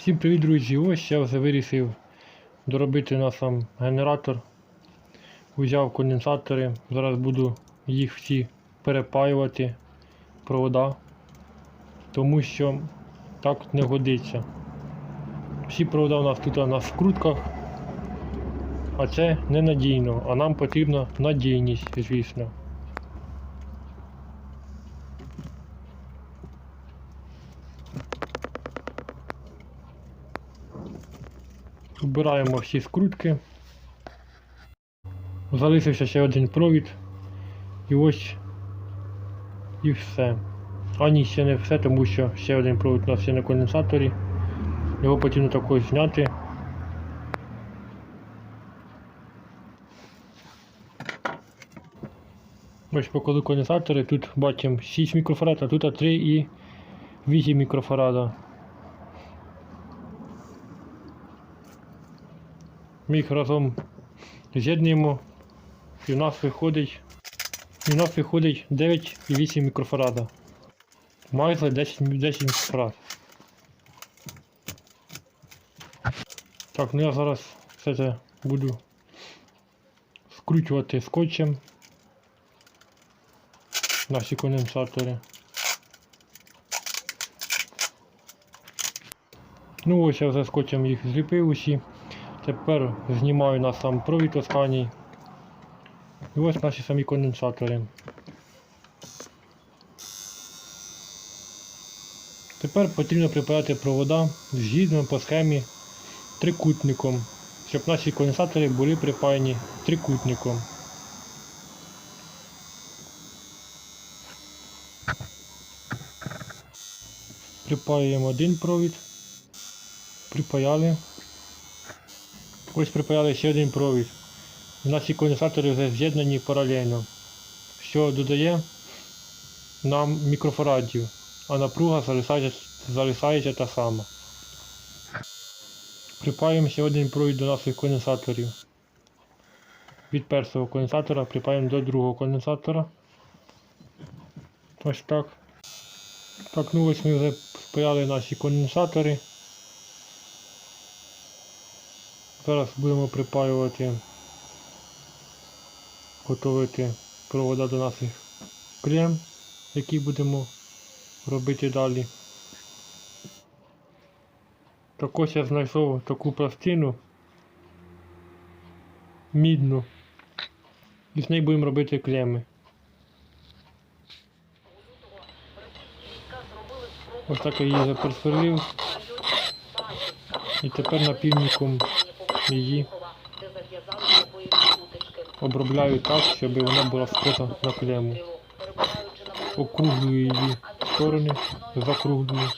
Всім привіт, друзі! Ось я вже вирішив доробити на сам генератор. Взяв конденсатори. Зараз буду їх всі перепаювати, провода, тому що так не годиться. Всі провода у нас тут на скрутках, а це ненадійно, а нам потрібна надійність, звісно. Вбираємо всі скрутки. Залишився ще один провід. І ось і все. А ні, ще не все, тому що ще один провід у нас ще на конденсаторі. Його потрібно також зняти. Ось поколи конденсатори, тут бачимо 6 мікрофарад, а тут 3 і 8 мікрофарада. Їх разом з'єднуємо і в нас виходить і в нас виходить 9,8 мікрофарада. Майже 10, 10 мікрофарад. Так, ну я зараз все це буду скручувати скотчем наші конденсатори. Ну ось я вже скотчем їх зліпив усі. Тепер знімаю на сам провід останній. І ось наші самі конденсатори. Тепер потрібно припаяти провода згідно по схемі трикутником, щоб наші конденсатори були припаяні трикутником. Припаюємо один провід, припаяли. Ось припаяли ще один провід. Наші конденсатори вже з'єднані паралельно, що додає нам мікрофарадів, а напруга залишається, залишається та сама. Припаємо ще один провід до наших конденсаторів. Від першого конденсатора припаємо до другого конденсатора. Ось так. Так, ну ось ми вже спаяли наші конденсатори. Зараз будемо припаювати, готувати провода до наших клем, які будемо робити далі. Також я знайшов таку пластину мідну. І з неї будемо робити клеми. Ось так я її заперсверлив. І тепер напільником її обробляю так, щоб вона була скрита на клему. Округлюю її сторони, закруглюю.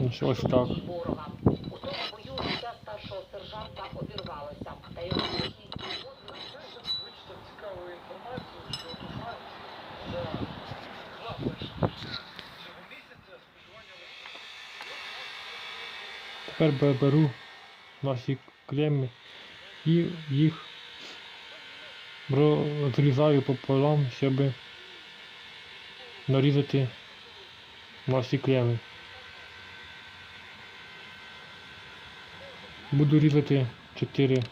Ось Ось так. Тепер бе- беру наші клеми і їх розрізаю пополам, щоб нарізати наші клеми. Буду різати 4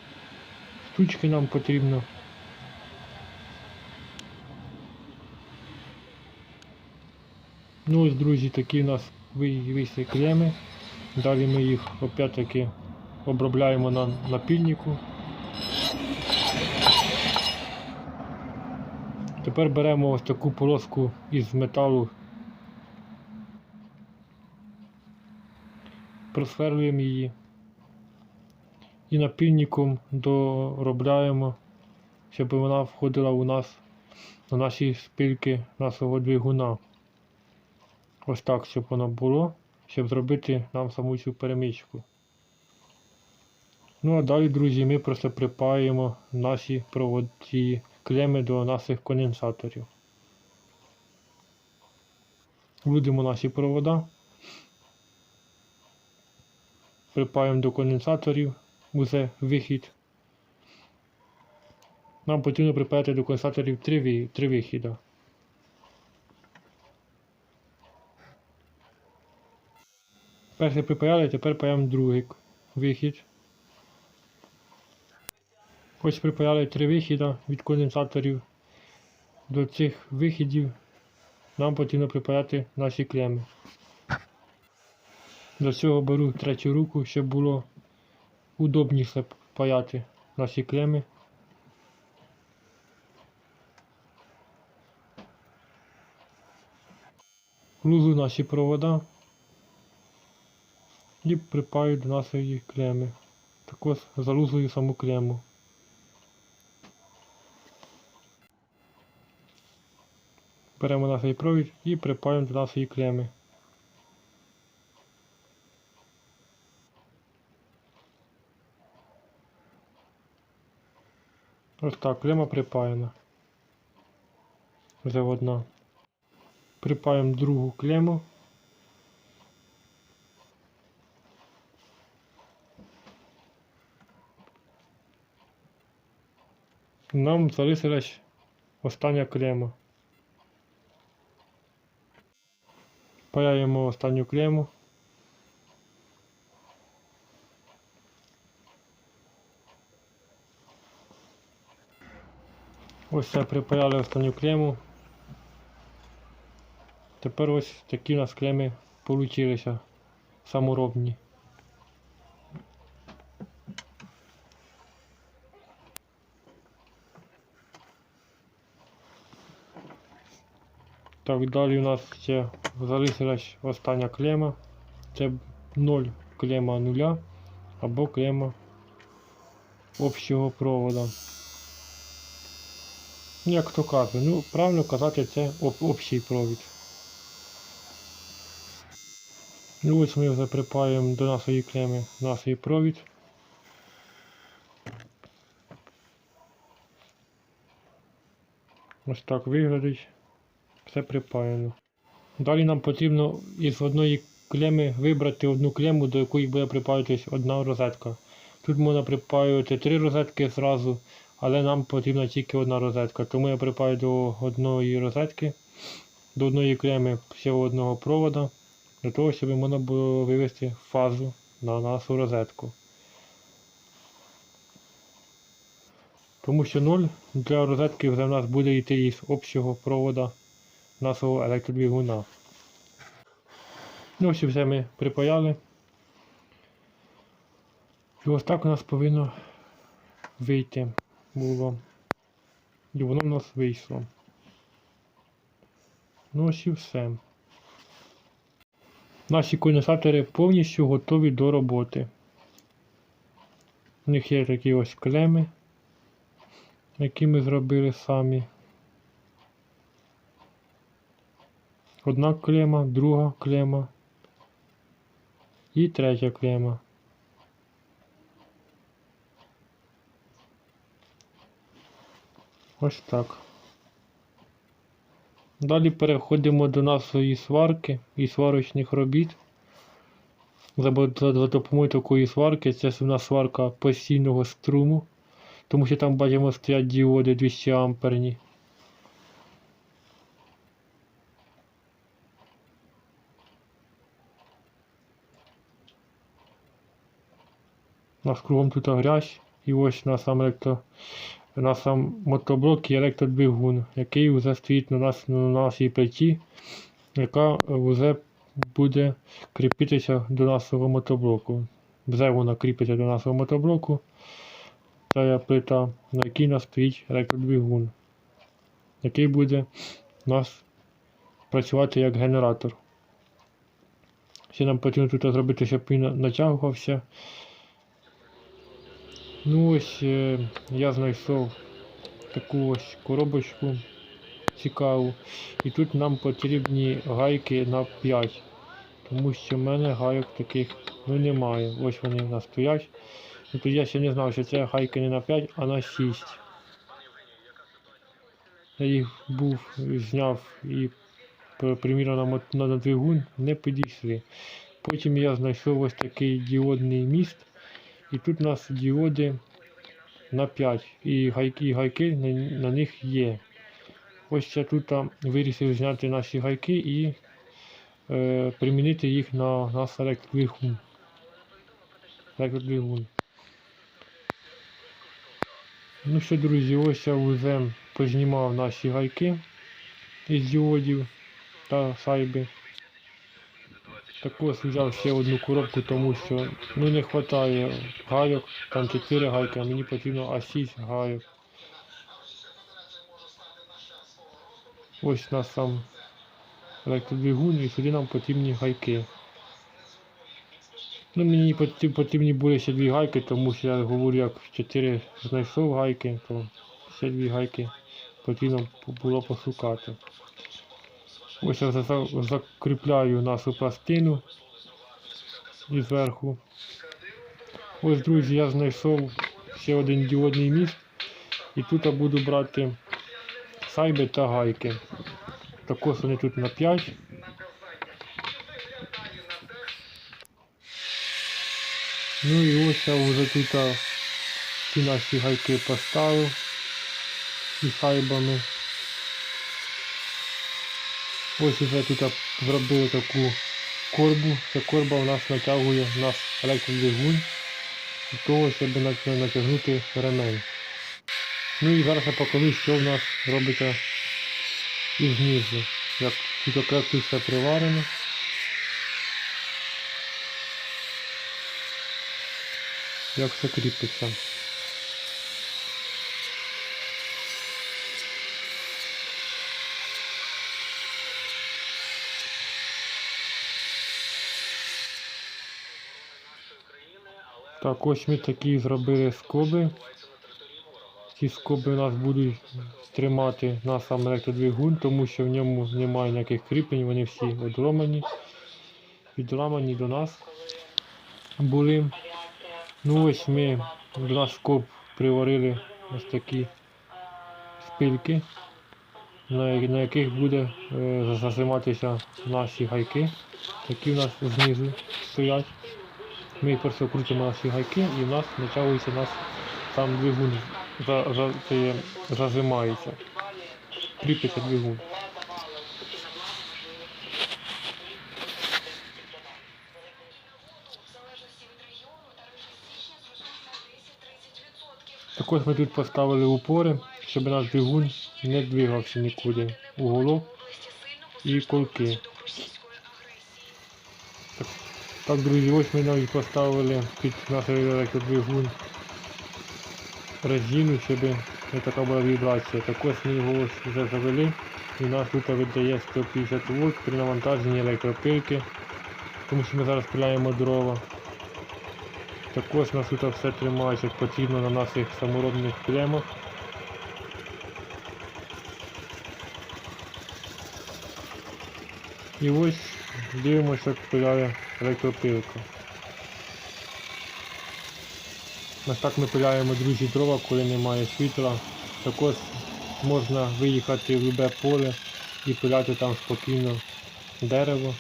штучки нам потрібно. Ну ось, друзі, такі у нас ви- вийшли клеми. Далі ми їх опять-таки обробляємо на напільнику. Тепер беремо ось таку полоску із металу, просверлюємо її і напільником доробляємо, щоб вона входила у нас на наші спильки нашого двигуна. Ось так, щоб воно було, щоб зробити нам саму цю перемичку. Ну а далі, друзі, ми просто припаємо наші проводці клеми до наших конденсаторів. Вводимо наші провода. Припаємо до конденсаторів уже вихід. Нам потрібно припаяти до конденсаторів три, три вихіда. Перший припаяли, тепер паяємо другий вихід. Ось припаяли три вихіда від конденсаторів. До цих вихідів нам потрібно припаяти наші клеми. Для цього беру третю руку, щоб було удобніше паяти наші клеми. Лузу наші провода і припаю до нашої клеми. Також залузую саму клему. Беремо наш провід і припаємо до нашої клеми. Ось так, клема припаяна. Вже одна. Припаємо другу клему. Нам залишилась остання клема. Паяємо останню клему. Ось це припаяли останню клему. Тепер ось такі у нас клеми получилися саморобні. Так, далі у нас ще залишилась остання клема. Це 0 клема нуля або клема общого провода. Ну, Як то каже, ну правильно казати, це об, общий провід. Ну ось ми вже припаємо до нашої клеми наш провід. Ось так виглядить. Все припаяно. Далі нам потрібно із одної клеми вибрати одну клему, до якої буде припаюватись одна розетка. Тут можна припаювати три розетки зразу, але нам потрібна тільки одна розетка. Тому я припаю до одної розетки, до одної клеми всього одного провода, для того, щоб можна було вивести фазу на нашу розетку. Тому що 0 для розетки вже в нас буде йти із общого провода нашого електродвигуна. Ну ось і все ми припаяли. І ось так у нас повинно вийти було. І воно в нас вийшло. Ну ось і все. Наші конденсатори повністю готові до роботи. У них є такі ось клеми, які ми зробили самі. Одна клема, друга клема і третя клема. Ось так. Далі переходимо до нашої сварки і сварочних робіт. За, допомогою такої сварки, це у нас сварка постійного струму, тому що там бачимо стоять діоди 200 амперні. У нас кругом тут грязь, і ось на сам електро, на сам мотоблок і електродвигун, який вже стоїть на, нас, на нашій плиті, яка вже буде кріпитися до нашого мотоблоку. Вже вона кріпиться до нашого мотоблоку. Є плита, на якій нас стоїть електродвигун, який буде у нас працювати як генератор. Ще нам потрібно тут зробити, щоб він натягувався. Ну ось е, я знайшов таку ось коробочку цікаву. І тут нам потрібні гайки на 5. Тому що в мене гайок таких ну, немає. Ось вони в нас стоять. Тут я ще не знав, що це гайки не на 5, а на 6. Я їх був, зняв і при- на, на, на двигун, не підійшли. Потім я знайшов ось такий діодний міст. І тут у нас діоди на 5. І гайки, і гайки на, на них є. Ось я тут вирішив зняти наші гайки і е, примінити їх на наш електродвигун. Електродвигун. Ну що, друзі, ось я вже познімав наші гайки із діодів та шайби. Також взяв ще одну коробку, тому що ну, не вистачає гайок, там 4 гайки, а мені потрібно аж 6 гайок. Ось у нас сам електродвигун і сюди нам потрібні гайки. Ну, мені потрібні були ще дві гайки, тому що я говорю, як 4 знайшов гайки, то ще дві гайки потрібно було пошукати. Ось я закріпляю нашу пластину і зверху. Ось, друзі, я знайшов ще один діодний міст. І тут я буду брати сайби та гайки. Також вони тут на 5. Ну і ось я вже тут ці наші гайки поставив із сайбами. Ось вже тут зробили таку корбу. Ця корба у нас натягує наш електродвигун для того, щоб натягнути ремень. Ну і зараз я покажу, що в нас робиться і знизу. Як тут тут все приварено. Як все кріпиться. Так, ось ми такі зробили скоби. Ці скоби у нас будуть тримати на сам електродвигун, тому що в ньому немає ніяких кріплень, вони всі відламані, відламані до нас були. Ну ось ми до нас скоб приварили ось такі шпильки, на, яких буде е, зажиматися наші гайки, які в нас знизу стоять. Ми просто крутимо наші гайки і в нас натягується наш сам двигун за, за, це зажимається. Кріпиться двигун. Також ми тут поставили упори, щоб наш двигун не двигався нікуди. Уголок і колки. Так, так, друзі, ось ми навіть поставили під наш електродвигун резину, щоб не така була вібрація. Також ми його ось вже завели і нас тут видає 150 вольт при навантаженні електропилки, тому що ми зараз пиляємо дрова. Також нас тут все тримається як потрібно на наших саморобних клемах. І ось дивимося, як пиляє електропилка. Ось так ми пиляємо друзі дрова, коли немає світла. Також можна виїхати в любе поле і пиляти там спокійно дерево.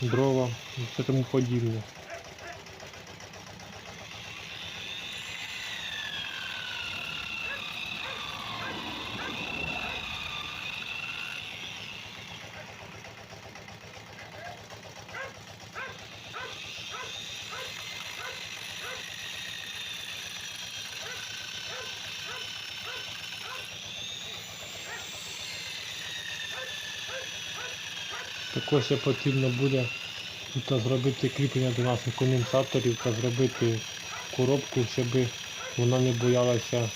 Дрова і тому подібне. Також ще потрібно буде тут зробити кріплення до наших конденсаторів та зробити коробку, щоб вона не боялася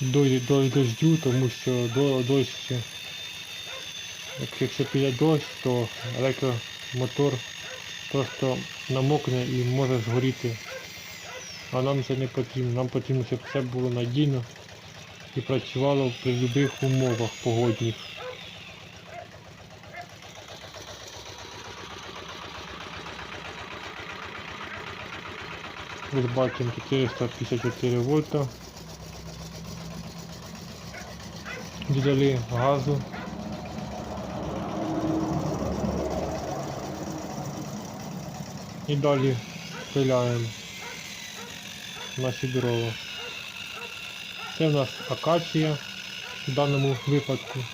до, до дождю, тому що до, дощ, якщо піде дощ, то електромотор просто намокне і може згоріти. А нам це не потрібно. Нам потрібно, щоб все було надійно і працювало при будь-яких умовах погодних. Ось бачимо 454 вольта. Додали газу. І далі пиляємо наші дрова. Це в нас акація в даному випадку.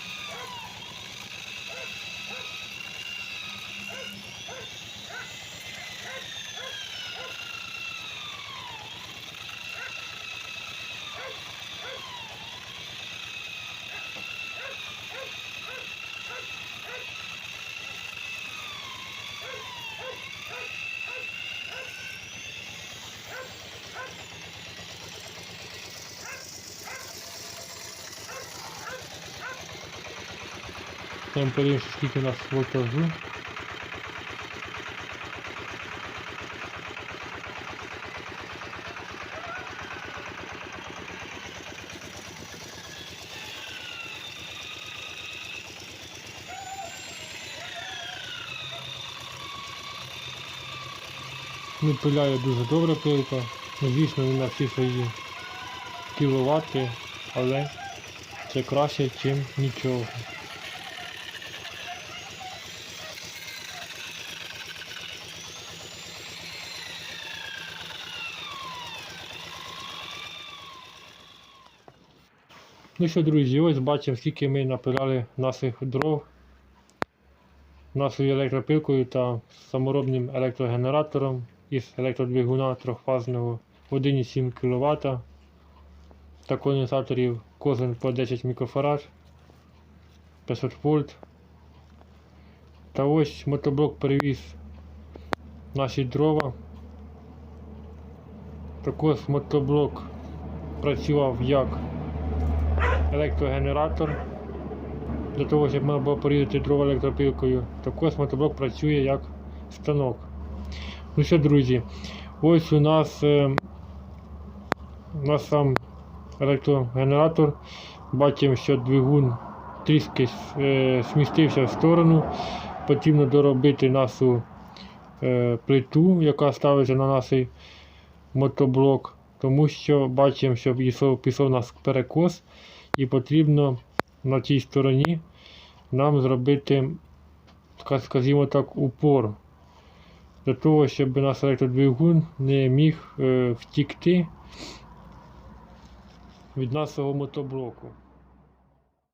Там подивимося, скільки у нас вольтажу. Ну, пиляє дуже добре пилка. Ну, Звісно, не на всі свої кіловати, але це краще, ніж нічого. Ну що, друзі, ось бачимо, скільки ми напиляли наших дров нашою електропилкою та саморобним електрогенератором із електродвигуна трьохфазного 1,7 кВт та конденсаторів кожен по 10 мікрофарад 500 вольт. Та ось мотоблок перевіз наші дрова. Також мотоблок працював як електрогенератор для того, щоб можна було порізати дрова електропилкою. Також мотоблок працює як станок. Ну що, друзі, ось у нас, е, у нас сам електрогенератор. Бачимо, що двигун трішки е, смістився в сторону. Потрібно доробити нашу е, плиту, яка ставиться на наш мотоблок, тому що бачимо, що пішов, пішов у нас перекос і потрібно на цій стороні нам зробити, скажімо так, упор. Для того, щоб наш електродвигун не міг е, втікти від нашого мотоблоку.